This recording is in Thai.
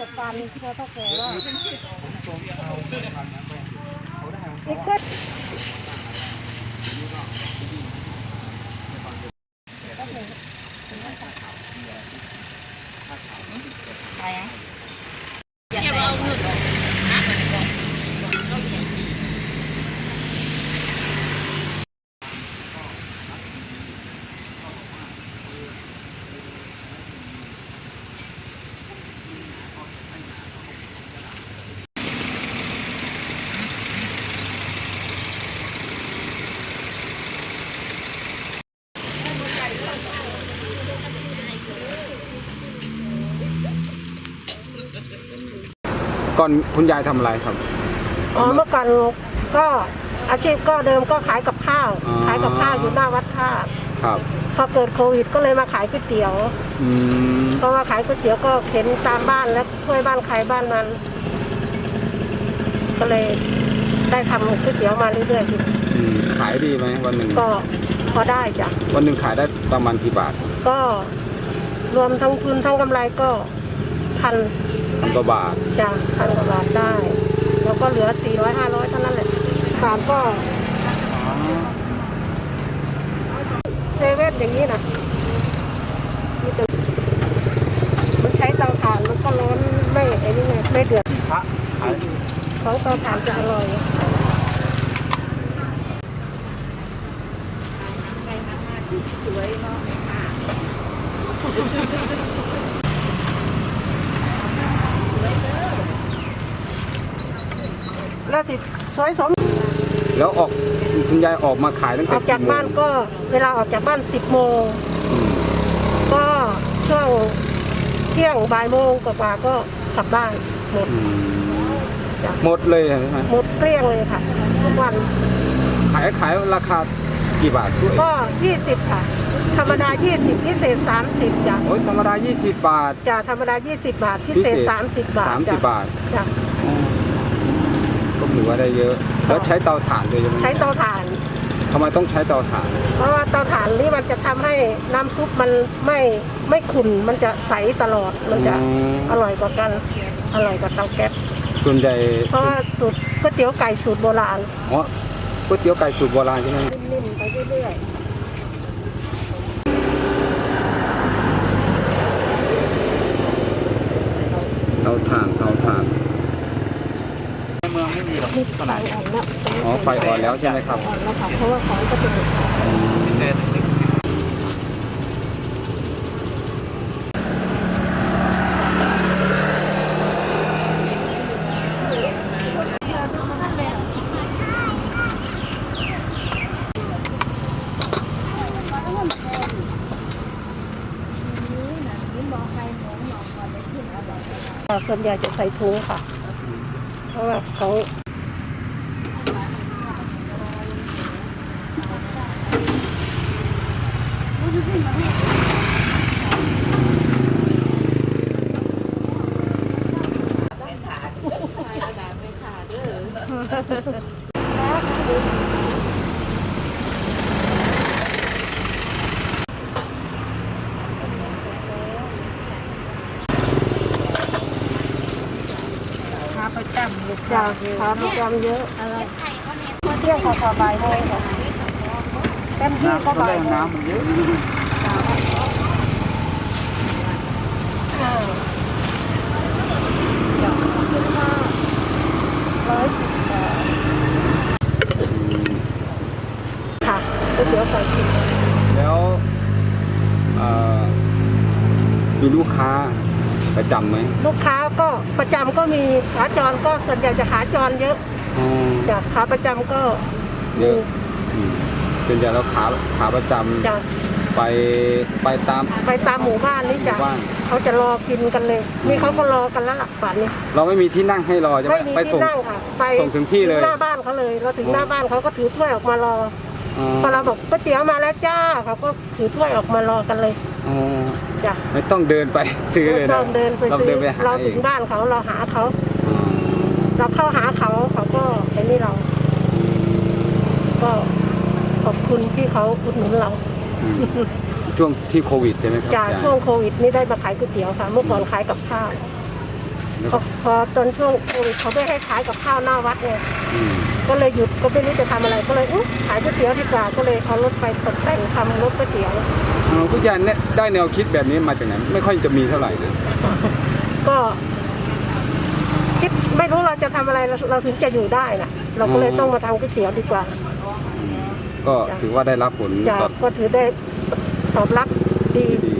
จัดการเพื่อเท่าแก่ว่าอีกคน ก่อนคุณยายทำอะไรครับ อ๋อเมื่อก่อนก็อาชีพก็เดิมก็ขายกับข้าว อ๋อ ขายกับข้าวอยู่หน้าวัดท่าตุครับพอเกิดโควิดก็เลยมาขายก๋วยเตี๋ยว อืมเพราะว่าขายก๋วยเตี๋ยวก็เข็นตามบ้านและช่วยบ้านใครบ้านมัน ก็เลยได้ทำก๋วยเตี๋ยวมาเรื่อยอืมขายดีไหมวันหนึ่งๆก็พอได้จ้ะ วันหนึ่งขายได้ประมาณกี่บาทก็รวมทั้งทุนทั้งกำไรก็พัน พันกว่าบาทจ้ะพันกว่าบาทได้ แล้วก็เหลือ 400 500เท่านั้นแหละบาทก็เซเว่นอย่างนี้นะนี่จะมันใช้เตาถ่านมันก็ร้อนไม่ไอ้นี่ไงไม่เดือดพระขายของเตาถ่านจะอร่อย แล้วสิสวยสมแล้วออกคุณยายออกมาขายตั้งอแต่อกจากบ้านก็เวลาออกจากบ้าน 10โมงอืมก็ช่วงเที่ยงบ่ายโมงกว่าๆก็กลับบ้านหมด อืมจ้ะ หมดเลยใช่ไหมหมดเกลี้ยงเลยค่ะทุกวันขายขายราคากี่บาทด้วยก็ 20 ค่ะ ธรรมดา 20 พิเศษ 30จ้ะโอ้ยธรรมดา 20 บาท จ้ะธรรมดา 20 บาทพิเศษ 30 บาทจ้ะ30 บาท จ้ะก็ ถือว่าได้เยอะ แล้วใช้เตาถ่านด้วยใช่ไหมใช้เตาถ่านทำไมต้องใช้เตาถ่าน เพราะว่าเตาถ่านนี่มันจะทำให้น้ำซุปมันไม่ไม่ขุ่นมันจะใสตลอดมันจะอืมอร่อยกว่ากันอร่อยกว่าเตาแก๊สส่วนใหญ่เพราะว่าสูตรก๋วยเตี๋ยวไก่สูตรโบราณอ๋อก๋วยเตี๋ยวไก่สูตรโบราณใช่ไหมนิ่มๆไปเรื่อยเตาถ่านเตาถ่าน ใน เมืองไม่มีหรอกนี่ไฟอ่อนแล้วอ๋อไฟอ่อนแล้วใช่ไหมครับ อ่อนแล้วค่ะเพราะว่าของก็จะหมดแต่ส่วนใหญ่จะใส่ถุงค่ะ เพราะว่าเขาไม่ขาดไม่ขาดเด้อ ระจำจ้าขาประจำเยอะอะไรเที่ยงกว่าบ่ายโมงค่ะเต็มที่น้ำก็ก็บ่ายโมงน้ำมันเยอะอ่าร้อยสิบบาทค่ะก๋วยเตี๋ยวไก่ฉีกแล้วเอ่อมีลูกค้าประจำไหมลูกค้า ก็ประจำก็มีขาจรก็ส่วนใหญ่จะขาจรเยอะอ๋อจากขาประจำก็เยอะอืมเป็นอย่างเราขาขาประจำจะไปไปตาม ไปตามหมู่บ้านนี่จ้ะหมู่บ้าน เขาจะรอกินกันเลยนี่เขาก็รอกันแล้วหลักป่านนี้เราไม่มีที่นั่งให้รอใช่ไหมไม่มีไปที่ส่ง นั่งค่ะ ไปส่งถึงที่เลย หน้าบ้านเขาเลยเราถึงหน้าบ้านเขาก็ถือถ้วยออกมารออ๋อ พอเราบอกก๋วยเตี๋ยวมาแล้วจ้าเขาก็ถือถ้วยออกมารอกันเลยอ๋อจ้ะไม่ต้องเดินไปซื้อเลยนะเราเดินไปเราซื้อเดินไปหาเราเอถึงงบ้านเขาเราหาเขาอ๋อเราเข้าหาเขาเขาก็ไอ้นี่เราอืมก็ขอบคุณที่เขาอุดหนุนเราอืมช่วงที่โควิดใช่ไหมครับจากยยช่วงโควิดนี่ได้มาขายก๋วยเตี๋ยวค่ะ เมื่อก่อนขายกับข้าวแล้ว พก็อพอตอนช่วงโควิดเขาไม่ให้ขายกับข้าวหน้าวัดไงอืมก็เลยหยุดก็ไม่รู้จะทำอะไรก็เลยอุ๊ยขายก๋วยเตี๋ยวดีกว่าก็เลยเอารถไปตกแต่งทำรถก๋วยเตี๋ยวเออผู้ใหญ่เนี่ยได้แนวคิดแบบนี้มาจากไหนไม่ค่อยจะมีเท่าไหร่นะก็คิดไม่รู้เราจะทำอะไรเราเราถึงจะอยู่ได้นะเราก็เลยต้องมาทำก๋วยเตี๋ยวดีกว่า ก็ถือว่าได้รับผลจากตอบก็ถือได้ตอบรับดีดี